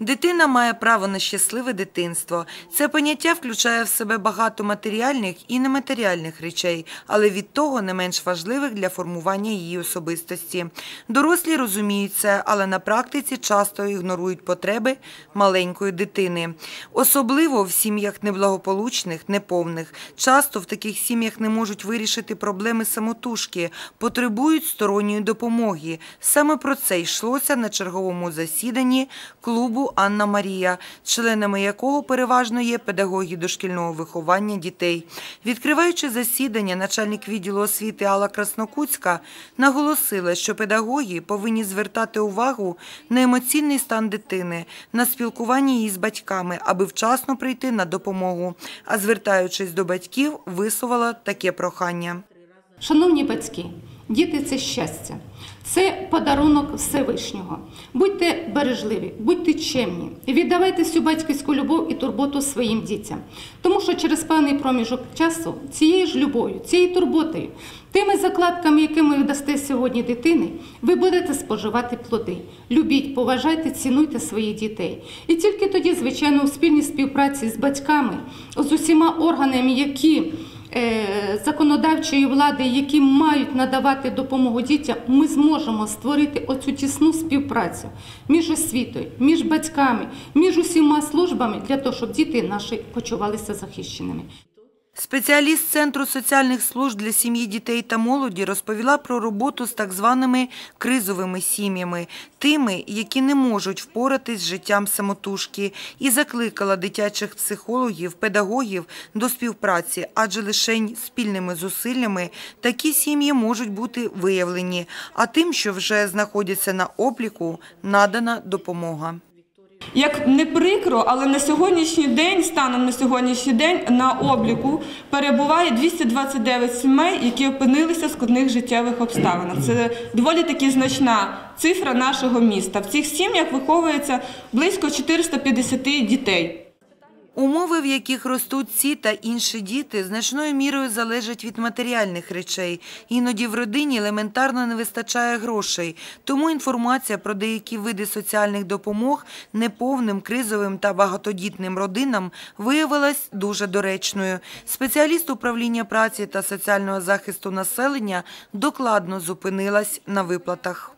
Дитина має право на щасливе дитинство. Це поняття включає в себе багато матеріальних і нематеріальних речей, але від того не менш важливих для формування її особистості. Дорослі розуміють це, але на практиці часто ігнорують потреби маленької дитини. Особливо в сім'ях неблагополучних, неповних. Часто в таких сім'ях не можуть вирішити проблеми самотужки, потребують сторонньої допомоги. Саме про це йшлося на черговому засіданні клубу Анна Марія, членами якого переважно є педагоги дошкільного виховання дітей. Відкриваючи засідання, начальник відділу освіти Алла Краснокутська наголосила, що педагоги повинні звертати увагу на емоційний стан дитини, на спілкування її з батьками, аби вчасно прийти на допомогу. А звертаючись до батьків, висловила таке прохання. Шановні батьки, діти це щастя, це подарунок Всевишнього. Будьте бережливі, будьте чемні віддавайте всю батьківську любов і турботу своїм дітям. Тому що через певний проміжок часу цією ж любов'ю, цією турботою, тими закладками, якими ви дасте сьогодні дитини, ви будете споживати плоди. Любіть, поважайте, цінуйте своїх дітей. І тільки тоді, звичайно, у спільній співпраці з батьками, з усіма органами, які законодавчої влади, які мають надавати допомогу дітям, ми зможемо створити оцю тісну співпрацю між освітою, між батьками, між усіма службами для того, щоб діти наші почувалися захищеними. Спеціаліст Центру соціальних служб для сім'ї, дітей та молоді розповіла про роботу з так званими кризовими сім'ями, тими, які не можуть впоратись з життям самотужки, і закликала дитячих психологів, педагогів до співпраці, адже лишень спільними зусиллями такі сім'ї можуть бути виявлені, а тим, що вже знаходяться на обліку, надана допомога. Як не прикро, але на сьогоднішній день, станом на сьогоднішній день, на обліку перебуває 229 сімей, які опинилися в складних життєвих обставинах. Це доволі таки значна цифра нашого міста. В цих сім'ях виховується близько 450 дітей. Умови, в яких ростуть ці та інші діти, значною мірою залежать від матеріальних речей. Іноді в родині елементарно не вистачає грошей. Тому інформація про деякі види соціальних допомог неповним, кризовим та багатодітним родинам виявилась дуже доречною. Спеціаліст управління праці та соціального захисту населення докладно зупинилась на виплатах.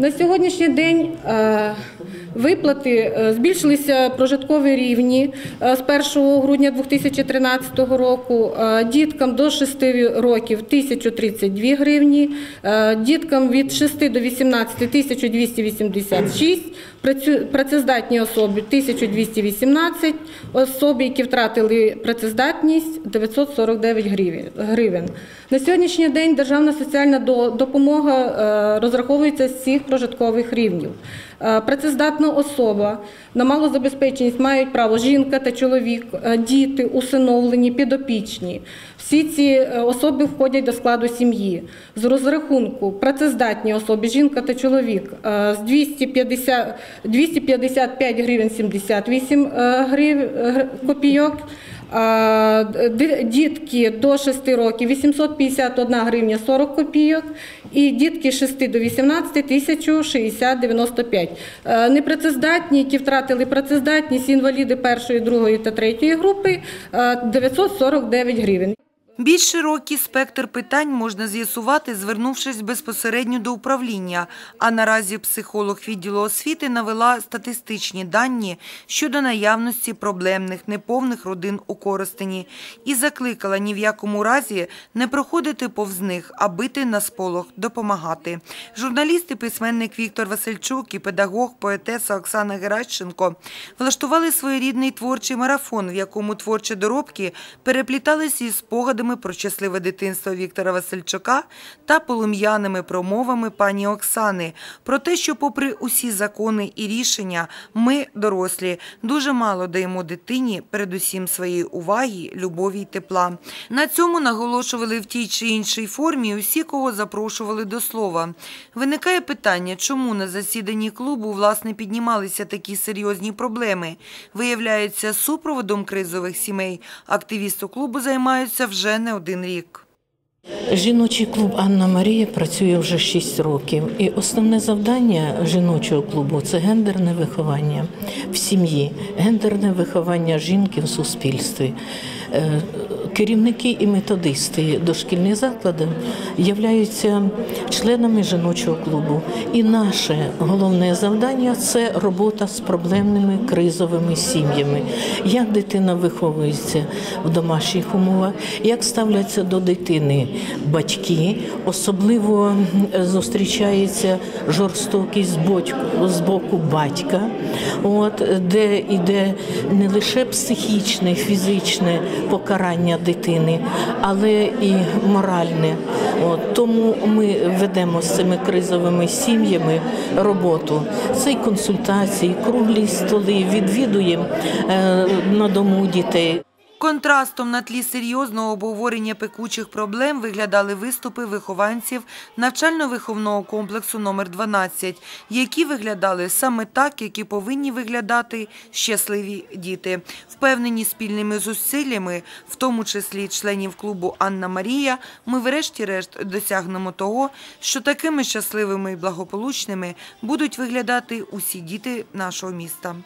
На сьогоднішній день е, виплати е, збільшилися прожиткові рівні е, з 1 грудня 2013 року. Діткам до 6 років 1032 гривні, діткам від 6 до 18 1286, працю- працездатні особи 1218, особи, які втратили працездатність 949 гривень-. На сьогоднішній день державна соціальна до- допомога розраховується з цих прожиткових рівнів. Е, Працездатна особа на малозабезпеченість мають право жінка та чоловік, е, діти, усиновлені, підопічні. Всі ці е, особи входять до складу сім'ї. З розрахунку працездатні особи, жінка та чоловік з 250, 255 гривень 78 е, грив, е, копійок. Дітки до 6 років 851 гривня 40 копійок і дітки з 6 до 18 1060 95. Е, Непрацездатні, які втратили працездатність, інваліди першої, другої та третьої групи е, 949 гривень. Більш широкий спектр питань можна з'ясувати, звернувшись безпосередньо до управління. А наразі психолог відділу освіти навела статистичні дані щодо наявності проблемних неповних родин у Коростені і закликала ні в якому разі не проходити повз них, а бити на сполох, допомагати. Журналіст і письменник Віктор Васильчук і педагог, поетеса Оксана Геращенко влаштували своєрідний творчий марафон, в якому творчі доробки перепліталися із спогадами про щасливе дитинство Віктора Васильчука та полум'яними промовами пані Оксани про те, що, попри усі закони і рішення, ми, дорослі, дуже мало даємо дитині, передусім своєї уваги, любові й тепла. На цьому наголошували в тій чи іншій формі усі, кого запрошували до слова. Виникає питання, чому на засіданні клубу власне піднімалися такі серйозні проблеми. Виявляється, супроводом кризових сімей активісти клубу займаються вже не один рік. Жіночий клуб Анна Марія працює вже 6 років, і основне завдання жіночого клубу це гендерне виховання в сім'ї, гендерне виховання жінки в суспільстві. Керівники і методисти дошкільних закладів являються членами жіночого клубу. І наше головне завдання це робота з проблемними кризовими сім'ями. Як дитина виховується в домашніх умовах, як ставляться до дитини батьки, особливо зустрічається жорстокість з боку батька, от, де йде не лише психічне, фізичне покарання дитини, але і моральне. От, тому ми ведемо з цими кризовими сім'ями роботу. Це й консультації, круглі столи, відвідуємо е, на дому дітей. Контрастом на тлі серйозного обговорення пекучих проблем виглядали виступи вихованців навчально-виховного комплексу номер 12, які виглядали саме так, які повинні виглядати щасливі діти. Впевнені спільними зусиллями, в тому числі членів клубу Анна Марія, ми врешті-решт досягнемо того, що такими щасливими і благополучними будуть виглядати усі діти нашого міста.